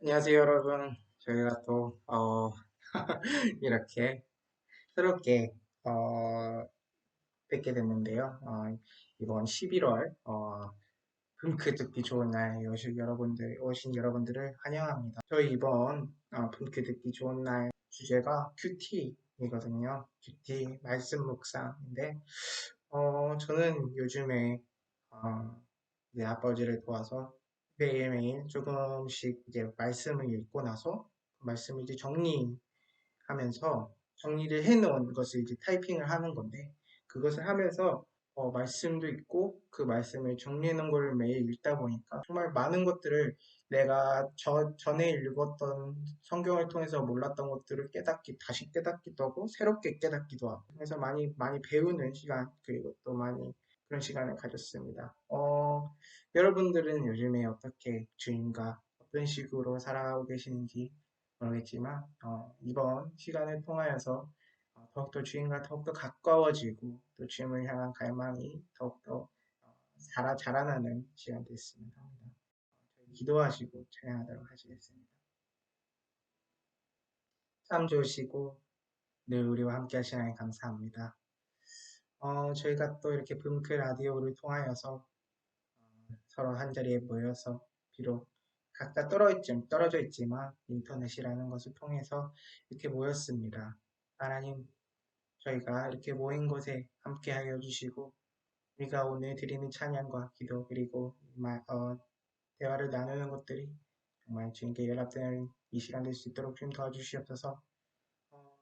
안녕하세요, 여러분. 저희가 또, 어, 이렇게 새롭게, 어, 뵙게 됐는데요. 어, 이번 11월, 어, 噴크 듣기 좋은 날 오신 여러분들, 오신 여러분들을 환영합니다. 저희 이번, 어, 噴크 듣기 좋은 날 주제가 큐티이거든요. 큐티 말씀 묵상인데, 어, 저는 요즘에, 어, 이제 아버지를 도와서 매일매일 조금씩 이제 말씀을 읽고 나서 그 말씀을 이제 정리하면서 정리를 해놓은 것을 이제 타이핑을 하는 건데 그것을 하면서 어, 말씀도 있고 그 말씀을 정리해 놓은 걸 매일 읽다 보니까 정말 많은 것들을 내가 저, 전에 읽었던 성경을 통해서 몰랐던 것들을 깨닫기, 다시 깨닫기도 하고 새롭게 깨닫기도 하고 그래서 많이 많이 배우는 시간 그리고 또 많이 그런 시간을 가졌습니다. 어, 여러분들은 요즘에 어떻게 주님과 어떤 식으로 살아가고 계시는지 모르겠지만 어, 이번 시간을 통하여서 어, 더욱더 주님과 더욱더 가까워지고 또 주님을 향한 갈망이 더욱더 어, 자라, 자라나는 시간 됐으면 합니다. 기도하시고 찬양하도록 하시겠습니다. 참 좋으시고 늘 우리와 함께 하시나니 감사합니다. 어, 저희가 또 이렇게 붐크 라디오를 통하여서 어, 서로 한 자리에 모여서 비록 각자 떨어져, 떨어져 있지만 인터넷이라는 것을 통해서 이렇게 모였습니다. 하나님, 저희가 이렇게 모인 곳에 함께 하여 주시고 우리가 오늘 드리는 찬양과 기도 그리고 말, 어, 대화를 나누는 것들이 정말 주님께 연락되는 이 시간 될 수 있도록 좀 도와주시옵소서. 어,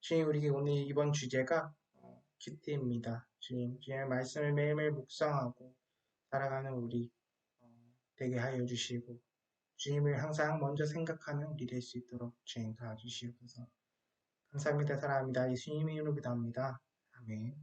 주님 우리 오늘 이번 주제가 어, 큐티입니다. 주님, 주님의 말씀을 매일매일 묵상하고 살아가는 우리 어, 되게 하여 주시고 주님을 항상 먼저 생각하는 우리 될 수 있도록 주님 도와주시옵소서. 감사합니다. 사랑합니다. 예수님의 이름으로 기도합니다. 아멘.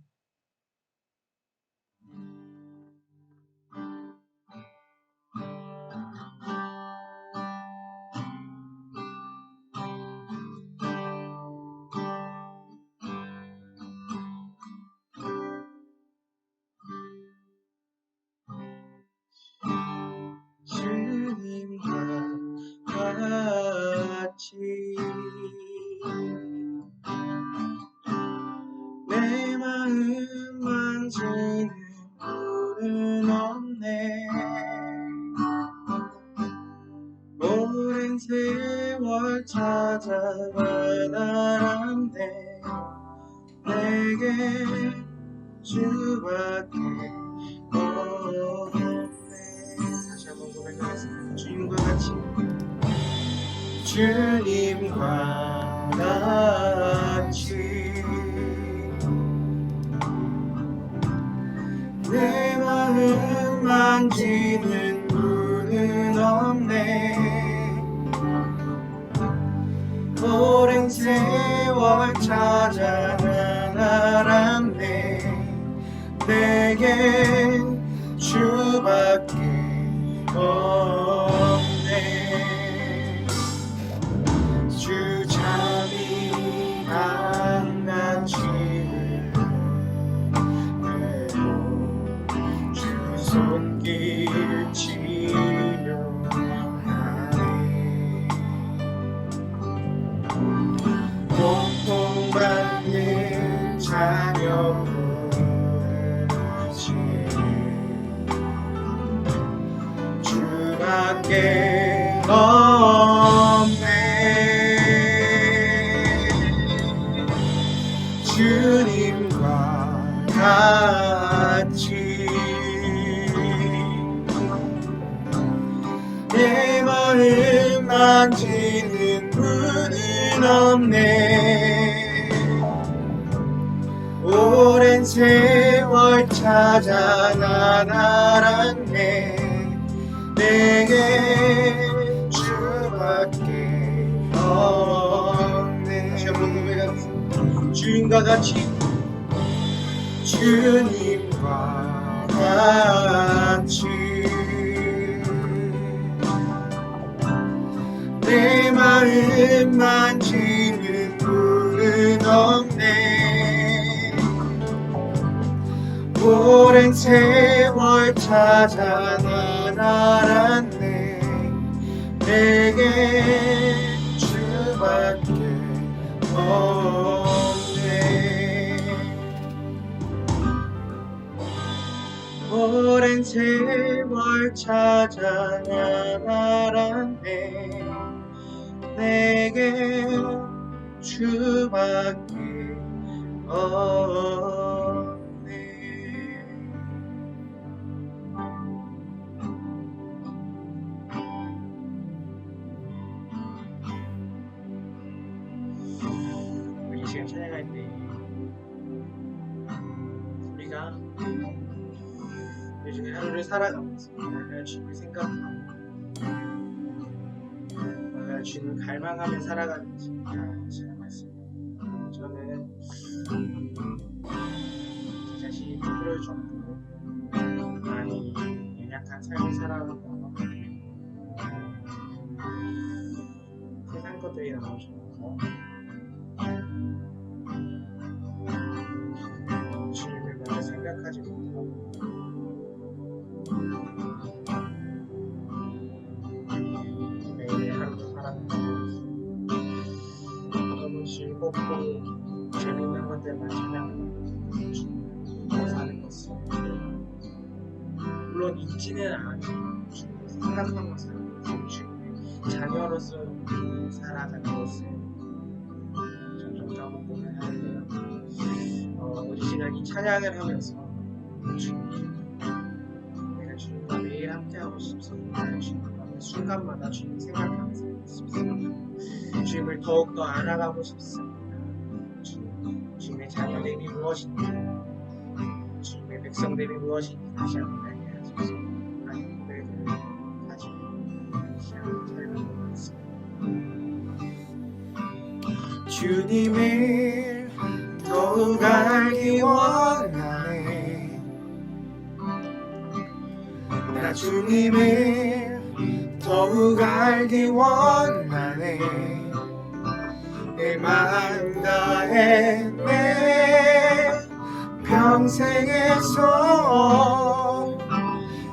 같이 내 마음 만지는 분은 없네. 오랜 세월 찾아가 나란데 내게 주밖에 없네. 다시 한번 고백하겠습니다. 주님과 같이 주님과 같이 내 마음 만지는 분은 없네. 오랜 세월 찾아 나란네. 내게 주밖에 없 밖에 없네. 주님과 같이 내 마음 만지는 분은 없네. 오랜 세월 찾아 난 알았네 내게 주밖에 없네. 주님과 같이 주님과 같이 내 마음 만지는 분은 없네. 오랜 세월 찾아 난 알았네. 내게 주밖에 없네. 오랜 세월 찾아 나가라네. 내게 주밖에 없네 시간 찬양할 때 우리가 요즘에 하루를 살아가면서 내가 주님을 생각하고 내가 주님을 갈망하며 살아가는지 제가 말씀드립니다. 저는 제 자신이 부끄러울 정도로 많이 연약한 삶을 살아가고 세상 것들이 너무 좋아 못하고. 매일 하루도 살아가고 너무 즐겁고 재밌는 것들만 찾아가고 사는 것을 물론 주님을 생각하고 사는 것을 주님의 자녀로서 살아가는 것을 점점 까먹고는 하는데요. 어, 우리 시간 이 찬양을 하면서 내가 주님과 매일 함께하고 싶습니다. 주님과 매 순간마다 주님 생각하면서 살고 싶습니다. 주님을 더욱더 알아가고 싶습니다. 주님, 주님의 자녀됨이 무엇인지 주님의 백성됨이 무엇인지 다시 한번 알게 하소서 주님을 더욱 알기 원하 주님을 더욱 알기 원하네. 내 마음 다해 내 평생에서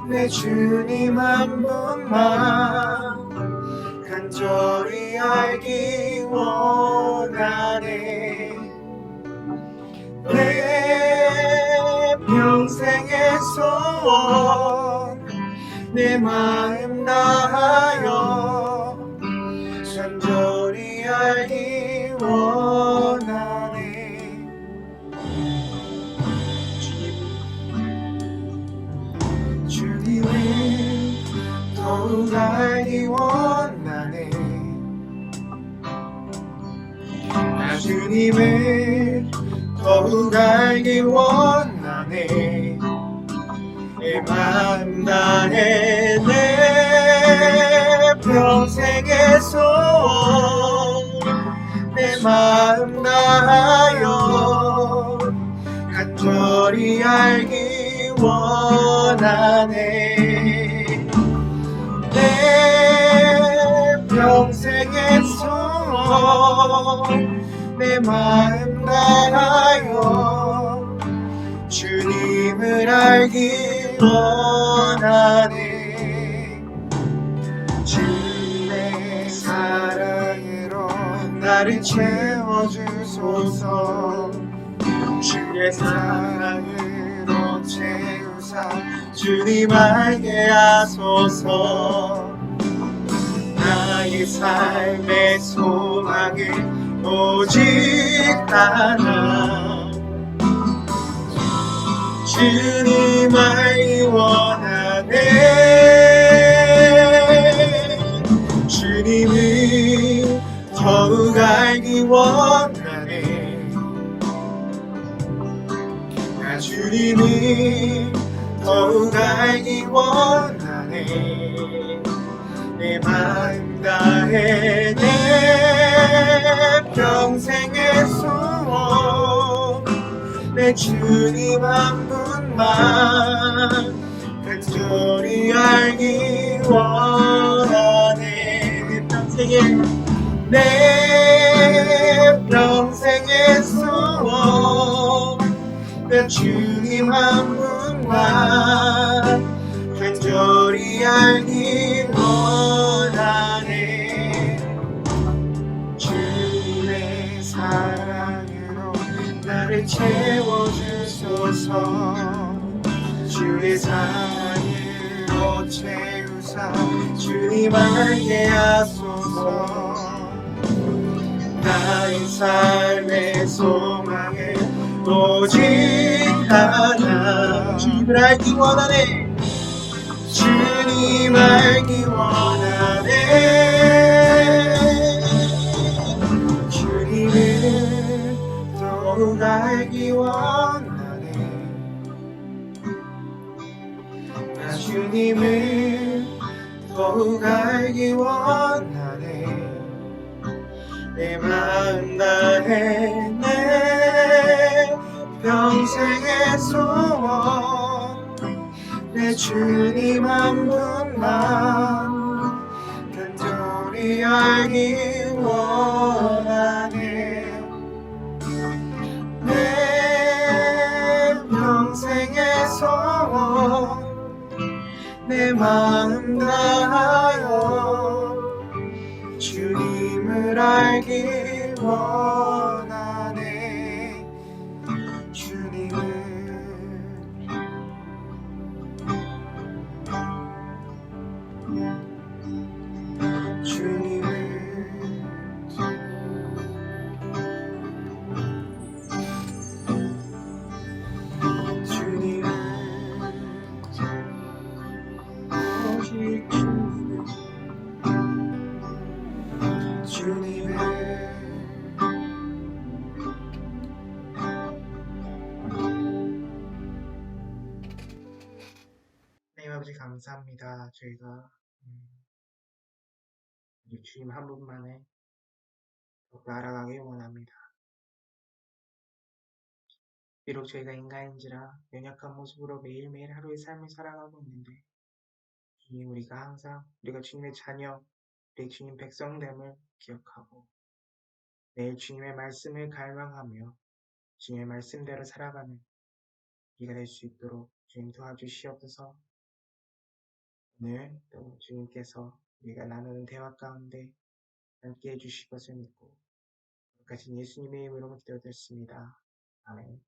내 주님 한 분만 간절히 알기 원하네. 내 평생에서 내 마음 다하여 간절히 알기 원하네. 주님 주님을 더욱 알기 원하네. 나 주님을 더욱 알기 원하네. 내 마음 다해 내 평생에서 내 마음 다하여 간절히 알기 원하네. 내 평생에서 내 마음 다하여 주님을 알기 원하네 주님의 사랑으로 나를 채워주소서. 주의 사랑으로 채우사 주님 알게 하소서. 나의 삶의 소망은 오직 하나 주님 알기 원하네. 주님을 더욱 알기 원하네. 나 주님을 더욱 알기 원하네. 내 마음 다해 내 평생의 소원 내 주님 한 분만 주리 알기 원하네 그 내 평생에 내 평생의 소원 내 주님 한 분만 간절히 알기 원하네. 주님의 사랑으로 나를 채워주소서. 주의 사랑. 채우사 주님 알게 하소서. 나의 삶의 소망은 오직 하나. 주님을 알기 원하네. 주님 알기 원하네. 주님을 더욱 알기 원하네 주님을 더욱 알기 원하네. 내 마음 다해 내 평생의 소원. 내 주님 한 분만 간절히 알기 원하네 내 마음 다하여 주님을 알기 원 아버지 감사합니다. 저희가 음, 주님 한 분만에 더욱 알아가길 원합니다. 비록 저희가 인간인지라 연약한 모습으로 매일매일 하루의 삶을 살아가고 있는데 주님 우리가 항상 우리가 주님의 자녀, 우리 주님 백성됨을 기억하고 매일 주님의 말씀을 갈망하며 주님의 말씀대로 살아가는 우리가 될 수 있도록 주님 도와주시옵소서 오늘 또 주님께서 우리가 나누는 대화 가운데 함께 해주실 것을 믿고 거룩하신 예수님의 이름으로 기도드렸습니다. 아멘